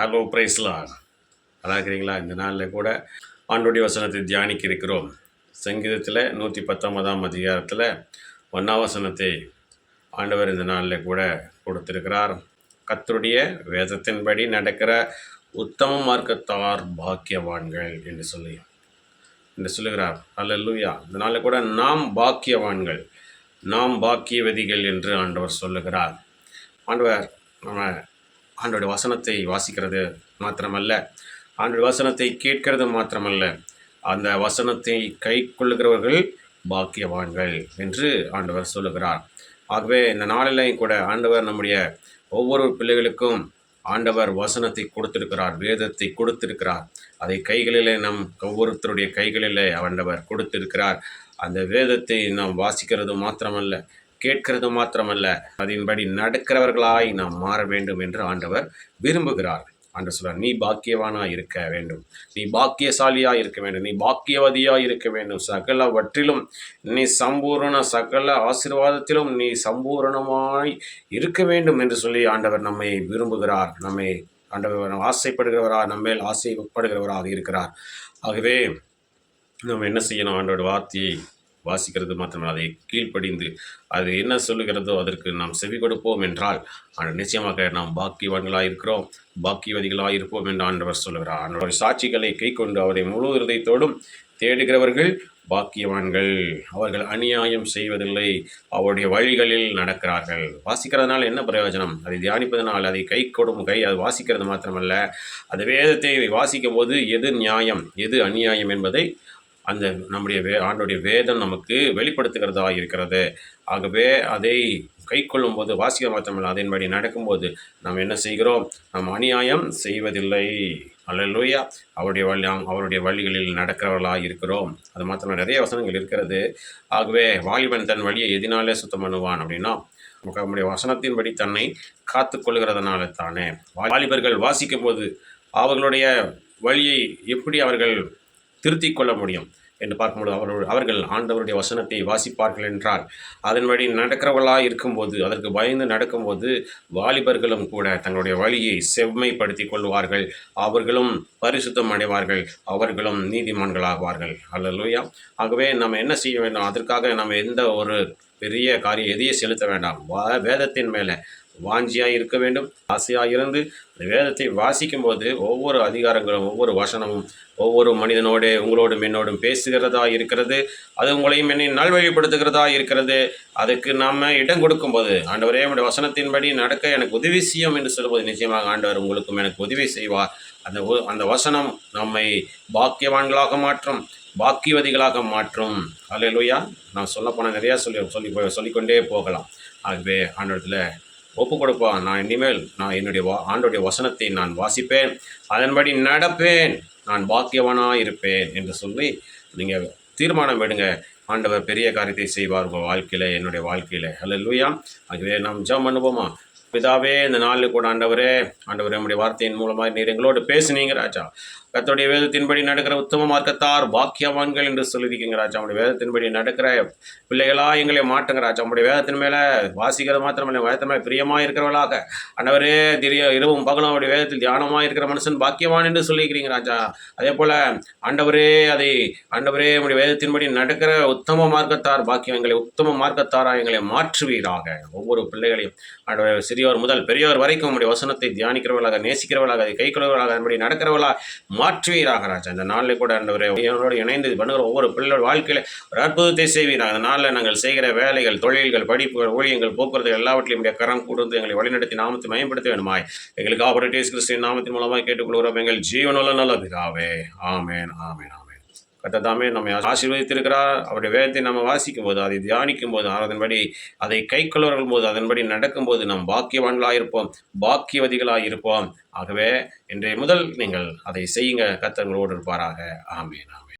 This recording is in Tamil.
ஹலோ பிரைஸ்லாம் நல்லா இருக்கிறீங்களா? இந்த நாளில் கூட ஆண்டுடைய வசனத்தை தியானிக்க இருக்கிறோம் சங்கீதத்தில் நூற்றி பத்தொன்பதாம் அதிகாரத்தில் ஒன்றாம் வசனத்தை ஆண்டவர் இந்த நாளில் கூட கொடுத்திருக்கிறார். கத்தருடைய வேதத்தின்படி நடக்கிற உத்தம மார்க்கத்தார் பாக்கியவான்கள் என்று சொல்லி என்று சொல்லுகிறார். அல்லேலூயா இந்த நாளில் கூட நாம் பாக்கியவான்கள் நாம் பாக்கியவதிகள் என்று ஆண்டவர் சொல்லுகிறார். ஆண்டவர் நம்ம ஆண்டோடைய வசனத்தை வாசிக்கிறது மாத்திரமல்ல. ஆண்டோடைய வசனத்தை கேட்கிறது மாத்திரமல்ல. அந்த வசனத்தை கை கொள்ளுகிறவர்கள் பாக்கியவான்கள் என்று ஆண்டவர் சொல்லுகிறார். ஆகவே இந்த நாளிலையும் கூட ஆண்டவர் நம்முடைய ஒவ்வொரு பிள்ளைகளுக்கும் ஆண்டவர் வசனத்தை கொடுத்திருக்கிறார் வேதத்தை கொடுத்திருக்கிறார். அதை கைகளிலே நம் ஒவ்வொருத்தருடைய கைகளிலே ஆண்டவர் கொடுத்திருக்கிறார். அந்த வேதத்தை நாம் வாசிக்கிறது மாத்திரமல்ல. கேட்கிறது மாத்திரமல்ல. அதன்படி நடக்கிறவர்களாய் நாம் மாற வேண்டும் என்று ஆண்டவர் விரும்புகிறார். ஆண்டு சொல்றார் நீ பாக்கியவானா இருக்க வேண்டும். நீ பாக்கியசாலியா இருக்க வேண்டும். நீ பாக்கியவதியா இருக்க வேண்டும். சகலவற்றிலும் நீ சம்பூரண சகல ஆசீர்வாதத்திலும் நீ சம்பூரணமாய் இருக்க வேண்டும் என்று சொல்லி ஆண்டவர் நம்மை விரும்புகிறார். நம்மை ஆண்டவர் ஆசைப்படுகிறவராக நம்மேல் ஆசைப்படுகிறவராக இருக்கிறார். ஆகவே நம்ம என்ன செய்யணும்? ஆண்டோட வார்த்தையை வாசிக்கிறது மாத்திரமல்ல அதை கீழ்ப்படிந்து அது என்ன சொல்லுகிறதோ அதற்கு நாம் செவி கொடுப்போம் என்றால் ஆனால் நிச்சயமாக நாம் பாக்கியவான்களாக இருக்கிறோம் பாக்கியவதிகளாக இருப்போம் என்று ஆண்டவர் சொல்லுகிறார். ஆண்டவர் சாட்சிகளை கை கொண்டு அவரை முழு இருதயத்தோடும் தேடுகிறவர்கள் பாக்கியவான்கள். அவர்கள் அநியாயம் செய்வதில்லை அவருடைய வழிகளில் நடக்கிறார்கள். வாசிக்கிறதுனால என்ன பிரயோஜனம்? அதை தியானிப்பதனால் அதை கை கொடும் கை அது வாசிக்கிறது மாத்திரமல்ல. அந்த வேதத்தை வாசிக்கும் போது எது நியாயம் எது அநியாயம் என்பதை அந்த நம்முடைய வே ஆண்டுடைய வேதம் நமக்கு வெளிப்படுத்துகிறதா இருக்கிறது. ஆகவே அதை கை கொள்ளும்போது வாசிக்க மாத்திரமல்ல அதன்படி நடக்கும்போது நாம் என்ன செய்கிறோம்? நாம் அநியாயம் செய்வதில்லை. அல்லலூயா. அவருடைய வழி அவருடைய வழிகளில் நடக்கிறவர்களாக இருக்கிறோம். அது மாத்திரம் நிறைய வசனங்கள் இருக்கிறது. ஆகவே வாலிபன் தன் வழியை எதினாலே சுத்தம் பண்ணுவான் அப்படின்னா நம்முடைய வசனத்தின்படி தன்னை காத்து கொள்கிறதுனால தானே. வாலிபர்கள் வாசிக்கும் போது அவர்களுடைய வழியை எப்படி அவர்கள் திருத்திக் கொள்ள முடியும்? என்று பார்க்கும்போது அவர்கள் அவர்கள் ஆண்டவருடைய வசனத்தை வாசிப்பார்கள் என்றால் அதன்படி நடக்கிறவர்களாக இருக்கும்போது அதற்கு பயந்து நடக்கும்போது வாலிபர்களும் கூட தங்களுடைய வழியை செவ்மைப்படுத்தி கொள்வார்கள். அவர்களும் பரிசுத்தம் அடைவார்கள். அவர்களும் நீதிமான்களாகுவார்கள் அல்லலூயா. ஆகவே நம்ம என்ன செய்ய வேண்டும்? அதற்காக நம்ம எந்த ஒரு பெரிய காரியம் எதையும் செலுத்த வேண்டாம். வேதத்தின் மேலே வாஞ்சியாக இருக்க வேண்டும். ஆசையாக இருந்து அந்த வேதத்தை வாசிக்கும் போது ஒவ்வொரு அதிகாரங்களும் ஒவ்வொரு வசனமும் ஒவ்வொரு மனிதனோடு உங்களோடும் என்னோடும் பேசுகிறதா இருக்கிறது. அது உங்களையும் என்னை நல்வழிப்படுத்துகிறதா இருக்கிறது. அதுக்கு நாம் இடம் கொடுக்கும்போது ஆண்டவரே என்னுடைய வசனத்தின்படி நடக்க எனக்கு உதவி செய்யும் என்று சொல்லும்போது நிச்சயமாக ஆண்டவர் உங்களுக்கும் எனக்கு உதவி செய்வார். அந்த அந்த வசனம் நம்மை பாக்கியவான்களாக மாற்றும் பாக்கியவதிகளாக மாற்றும். அல்லையா நான் சொல்ல போனால் நிறையா சொல்லி சொல்லி சொல்லிக்கொண்டே போகலாம். ஆகவே ஆண்டவரத்தில் ஒப்பு கொடுப்பான் நான் இனிமேல் நான் என்னுடைய வா ஆண்டுடைய வசனத்தை நான் வாசிப்பேன். அதன்படி நடப்பேன். நான் பாக்கியவனாக இருப்பேன் என்று சொல்லி நீங்கள் தீர்மானம் எடுங்க. ஆண்டவர் பெரிய காரியத்தை செய்வார் உங்கள் வாழ்க்கையில் என்னுடைய வாழ்க்கையில். ஹலோ லூயா ஆகவே நாம் ஜம் பண்ணுவோமா? பிதாவே இந்த நாளில் கூட ஆண்டவரே ஆண்டவரே நம்முடைய வார்த்தையின் மூலமாக நீர் எங்களோடு பேசுனீங்க ராஜா. கத்தோடைய வேதத்தின்படி நடக்கிற உத்தம மார்க்கத்தார் பாக்கியவான்கள் என்று சொல்லியிருக்கீங்க ராஜா. உங்களுடைய வேதத்தின்படி நடக்கிற பிள்ளைகளா எங்களை மாட்டுங்க ராஜா. உங்களுடைய வேதத்தின் மேலே வாசிக்கிறது மாத்திரமல்ல வேதத்தின் மேலே பிரியமாக இருக்கிறவளாக ஆண்டவரே திரிய இரவும் பகலும் அவருடைய வேதத்தில் தியானமாக இருக்கிற மனுஷன் பாக்கியவான் என்று சொல்லியிருக்கிறீங்க ராஜா. அதே போல் ஆண்டவரே அதை ஆண்டவரே உங்களுடைய வேதத்தின்படி நடக்கிற உத்தம மார்க்கத்தார் பாக்கியம் எங்களை உத்தம மார்க்கத்தாரா எங்களை மாற்றுவீராக. ஒவ்வொரு பிள்ளைகளையும் ஆண்டவர் சிறியோர் முதல் பெரியோர் வரைக்கும் உங்களுடைய வசனத்தை தியானிக்கிறவர்களாக நேசிக்கிறவர்களாக அதை கை கொள்வர்களாக அதன்படி நடக்கிறவர்களாக மாற்றுவீராக ராஜா. இந்த நாளில் கூட ஆண்டவரே என்னோடு இணைந்து பண்ணுகிற ஒவ்வொரு பிள்ளைகள் வாழ்க்கையில் ஒரு அற்புதத்தை செய்வீராக. அந்த நாளில் நாங்கள் செய்கிற வேலைகள் தொழில்கள் படிப்புகள் ஊழியங்கள் போக்குவரத்து எல்லாவற்றையும் உடைய கரம் கொடுத்து எங்களை வழிநடத்தி நாமத்தை மேம்படுத்த வேண்டுமாய். எங்களுக்கு ஆபரேட்டிவ்ஸ் கிறிஸ்டின் நாமத்தின் மூலமாக கேட்டுக்கொள்கிறோம். எங்கள் ஜீவனுள்ள நல்ல பிதாவே. ஆமேன் ஆமேன் ஆமேன். கத்ததாமே நம்மை ஆசீர்வதித்திருக்கிறார். அவருடைய வேதத்தை நம்ம வாசிக்கும் போது அதை தியானிக்கும் போது அதன்படி அதை கை கொள்வர்கள் போது அதன்படி நடக்கும்போது நாம் பாக்கியவான்களாக இருப்போம் பாக்கியவதிகளாக இருப்போம் ஆகவே இன்றைய முதல் நீங்கள் அதை செய்யுங்க. கத்தங்களோடு இருப்பாராக. ஆமே ஆமேன்.